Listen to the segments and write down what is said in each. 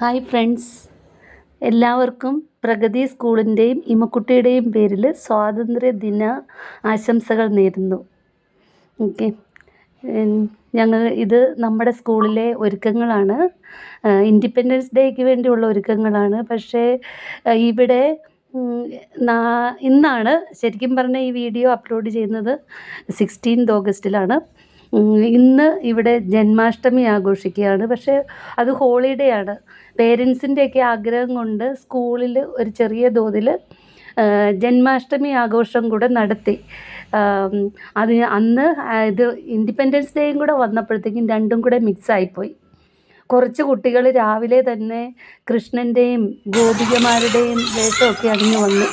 Hi friends. എല്ലാവർക്കും പ്രഗതി സ്കൂളിന്റെയും ഇമക്കുട്ടിയുടെയും പേരിൽ സ്വാതന്ത്ര്യ ദിന ആശംസകൾ നേരുന്നു. ഓക്കെ. ഞങ്ങൾ ഇത് നമ്മുടെ സ്കൂളിലെ ഒരുക്കങ്ങളാണ്. ഇൻഡിപെൻഡൻസ് ഡേക്ക് വേണ്ടിയുള്ള ഒരുക്കങ്ങളാണ്. പക്ഷേ ഇവിടെ ഇന്നാണ് ശരിക്കും പറഞ്ഞാൽ ഈ വീഡിയോ അപ്ലോഡ് ചെയ്യുന്നത് സിക്സ്റ്റീൻത് ഓഗസ്റ്റിലാണ്. ഇന്ന് ഇവിടെ ജന്മാഷ്ടമി ആഘോഷിക്കുകയാണ്. പക്ഷേ അത് ഹോളിഡേ ആണ് പേരൻസിന്റെയൊക്കെ ആഗ്രഹം കൊണ്ട് സ്കൂളിൽ ഒരു ചെറിയ തോതിൽ ജന്മാഷ്ടമി ആഘോഷം കൂടെ നടത്തി. അത് അന്ന് ഇത് ഇൻഡിപെൻഡൻസ് ഡേയും കൂടെ വന്നപ്പോഴത്തേക്കും രണ്ടും കൂടെ മിക്സ് ആയിപ്പോയി കുറച്ച് കുട്ടികൾ രാവിലെ തന്നെ കൃഷ്ണന്റെയും ഗോപികമാരുടെയും വേഷമൊക്കെ അണിഞ്ഞു വന്നു.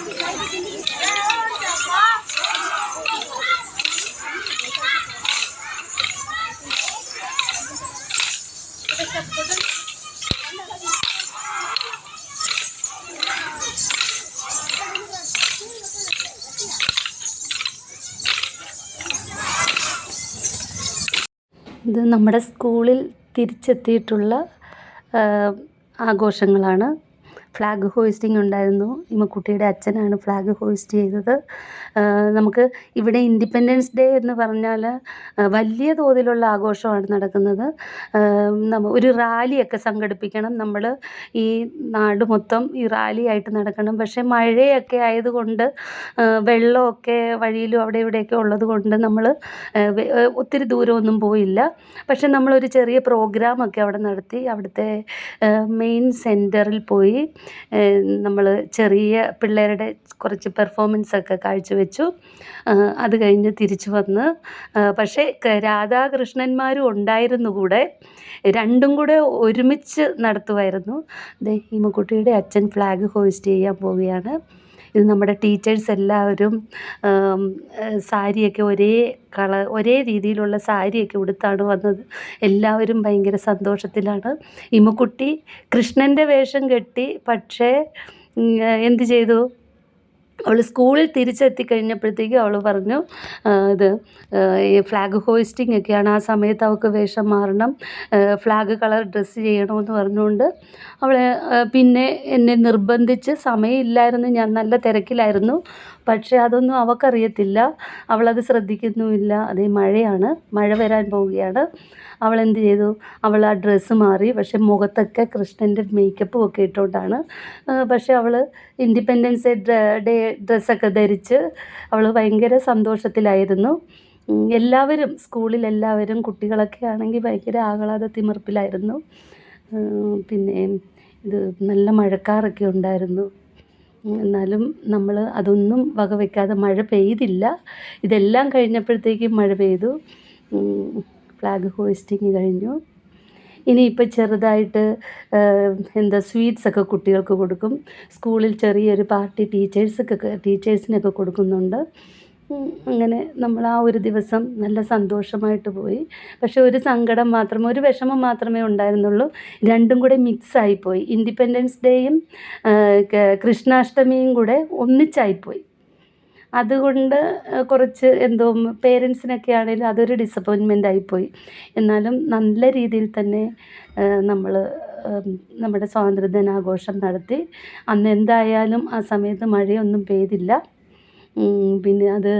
ഇത് നമ്മുടെ സ്കൂളിൽ തിരിച്ചെത്തിയിട്ടുള്ള ആഘോഷങ്ങളാണ് ഫ്ലാഗ് ഹോയിസ്റ്റിംഗ് ഉണ്ടായിരുന്നു. ഇമ്മക്കുട്ടിയുടെ അച്ഛനാണ് ഫ്ലാഗ് ഹോയിസ്റ്റ് ചെയ്തത്. നമുക്ക് ഇവിടെ ഇൻഡിപെൻഡൻസ് ഡേ എന്ന് പറഞ്ഞാൽ വലിയ തോതിലുള്ള ആഘോഷമാണ് നടക്കുന്നത്. ഒരു റാലിയൊക്കെ സംഘടിപ്പിക്കണം. നമ്മൾ ഈ നാട് മൊത്തം ഈ റാലിയായിട്ട് നടക്കണം. പക്ഷേ മഴയൊക്കെ ആയതുകൊണ്ട് വെള്ളമൊക്കെ വഴിയിലും അവിടെ ഇവിടെയൊക്കെ ഉള്ളത് കൊണ്ട് നമ്മൾ ഒത്തിരി ദൂരമൊന്നും പോയില്ല. പക്ഷെ നമ്മളൊരു ചെറിയ പ്രോഗ്രാമൊക്കെ അവിടെ നടത്തി. അവിടുത്തെ മെയിൻ സെന്ററിൽ പോയി. നമ്മൾ ചെറിയ പിള്ളേരുടെ കുറച്ച് പെർഫോമൻസൊക്കെ കാഴ്ചവെച്ചു. അത് കഴിഞ്ഞ് തിരിച്ചു വന്ന് പക്ഷേ രാധാകൃഷ്ണന്മാരും ഉണ്ടായിരുന്നു കൂടെ. രണ്ടും കൂടെ ഒരുമിച്ച് നടത്തുമായിരുന്നു ദേ ഹിമക്കുട്ടിയുടെ അച്ഛൻ ഫ്ലാഗ് ഹോയിസ്റ്റ് ചെയ്യാൻ പോവുകയാണ്. ഇത് നമ്മുടെ ടീച്ചേഴ്സ് എല്ലാവരും സാരിയൊക്കെ ഒരേ കളർ ഒരേ രീതിയിലുള്ള സാരിയൊക്കെ ഉടുത്താണ് വന്നത്. എല്ലാവരും ഭയങ്കര സന്തോഷത്തിലാണ്. ഇമ്മക്കുട്ടി കൃഷ്ണന്റെ വേഷം കെട്ടി പക്ഷേ എന്ത് ചെയ്തു? അവൾ സ്കൂളിൽ തിരിച്ചെത്തിക്കഴിഞ്ഞപ്പോഴത്തേക്കും അവൾ പറഞ്ഞു ഇത് ഈ ഫ്ലാഗ് ഹോയിസ്റ്റിംഗ് ഒക്കെയാണ്. ആ സമയത്ത് അവൾക്ക് വേഷം മാറണം. ഫ്ലാഗ് കളർ ഡ്രസ്സ് ചെയ്യണമെന്ന് പറഞ്ഞുകൊണ്ട് അവൾ പിന്നെ എന്നെ നിർബന്ധിച്ച് സമയമില്ലായിരുന്നു. ഞാൻ നല്ല തിരക്കിലായിരുന്നു. പക്ഷേ അതൊന്നും അവൾക്കറിയത്തില്ല അവളത് ശ്രദ്ധിക്കുന്നുമില്ല. അതേ മഴയാണ്. മഴ വരാൻ പോവുകയാണ്. അവൾ എന്ത് ചെയ്തു? അവൾ ആ ഡ്രസ്സ് മാറി. പക്ഷെ മുഖത്തൊക്കെ കൃഷ്ണന്റെ മേക്കപ്പും ഒക്കെ ഇട്ടുകൊണ്ടാണ് പക്ഷേ അവൾ ഇൻഡിപെൻഡൻസ് ഡേ ഡ്രസ്സൊക്കെ ധരിച്ച് അവൾ ഭയങ്കര സന്തോഷത്തിലായിരുന്നു. എല്ലാവരും സ്കൂളിൽ എല്ലാവരും കുട്ടികളൊക്കെ ആണെങ്കിൽ ഭയങ്കര ആഹ്ലാദ തിമിർപ്പിലായിരുന്നു. പിന്നെ ഇത് നല്ല മഴക്കാറൊക്കെ ഉണ്ടായിരുന്നു. എന്നാലും നമ്മൾ അതൊന്നും വകവയ്ക്കാതെ മഴ പെയ്തില്ല. ഇതെല്ലാം കഴിഞ്ഞപ്പോഴത്തേക്കും മഴ പെയ്തു. ഫ്ലാഗ് ഹോയിസ്റ്റിങ് കഴിഞ്ഞു. ഇനിയിപ്പോൾ ചെറുതായിട്ട് എന്താ സ്വീറ്റ്സ് ഒക്കെ കുട്ടികൾക്ക് കൊടുക്കും. സ്കൂളിൽ ചെറിയൊരു പാർട്ടി ടീച്ചേഴ്സൊക്കെ ടീച്ചേഴ്സിനൊക്കെ കൊടുക്കുന്നുണ്ട്. അങ്ങനെ നമ്മൾ ആ ഒരു ദിവസം നല്ല സന്തോഷമായിട്ട് പോയി. പക്ഷെ ഒരു സങ്കടം മാത്രം ഒരു വിഷമം മാത്രമേ ഉണ്ടായിരുന്നുള്ളൂ. രണ്ടും കൂടെ മിക്സായിപ്പോയി. ഇൻഡിപെൻഡൻസ് ഡേയും കൃഷ്ണാഷ്ടമിയും കൂടെ ഒന്നിച്ചായിപ്പോയി. അതുകൊണ്ട് കുറച്ച് എന്തോ പേരൻസിനൊക്കെ ആണെങ്കിലും അതൊരു ഡിസപ്പോയിൻമെന്റ് ആയിപ്പോയി. എന്നാലും നല്ല രീതിയിൽ തന്നെ നമ്മൾ നമ്മുടെ സ്വാതന്ത്ര്യദിനാഘോഷം നടത്തി. അന്ന് എന്തായാലും ആ സമയത്ത് മഴയൊന്നും പെയ്തില്ല. പിന്നെ അത്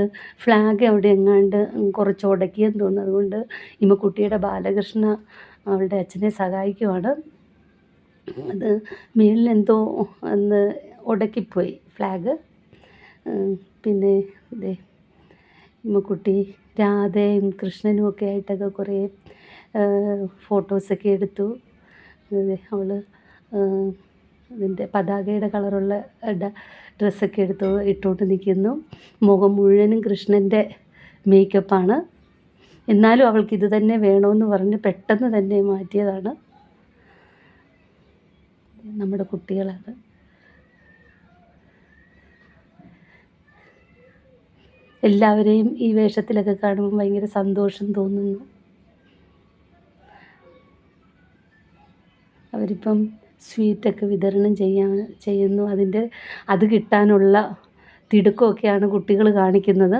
ഫ്ലാഗ് അവിടെ എങ്ങാണ്ട് കുറച്ച് ഉടക്കിയെന്ന് തോന്നുന്നു അതുകൊണ്ട് ഇമ്മക്കുട്ടിയുടെ ബാലകൃഷ്ണ അവളുടെ അച്ഛനെ സഹായിക്കുവാണ്. അത് മേളിലെന്തോ ഒന്ന് ഉടക്കിപ്പോയി ഫ്ലാഗ് പിന്നെ ഇതേ ഇമ്മക്കുട്ടി രാധയും കൃഷ്ണനും ഒക്കെ ആയിട്ടൊക്കെ കുറേ ഫോട്ടോസൊക്കെ എടുത്തു. അവൾ അതിന്റെ പതാകയുടെ കളറുള്ള ഡ്രസ്സൊക്കെ എടുത്ത് ഇട്ടുകൊണ്ട് നിൽക്കുന്നു മുഖം മുഴുവനും കൃഷ്ണന്റെ മേക്കപ്പാണ് എന്നാലും അവൾക്ക് ഇത് തന്നെ വേണമെന്ന് പറഞ്ഞ് പെട്ടെന്ന് തന്നെ മാറ്റിയതാണ്. നമ്മുടെ കുട്ടികളാണ്. എല്ലാവരെയും ഈ വേഷത്തിലൊക്കെ കാണുമ്പോൾ ഭയങ്കര സന്തോഷം തോന്നുന്നു. അവരിപ്പം സ്വീറ്റൊക്കെ വിതരണം ചെയ്യാൻ ചെയ്യുന്നു. അതിന്റെ അത് കിട്ടാനുള്ള തിടുക്കമൊക്കെയാണ് കുട്ടികൾ കാണിക്കുന്നത്.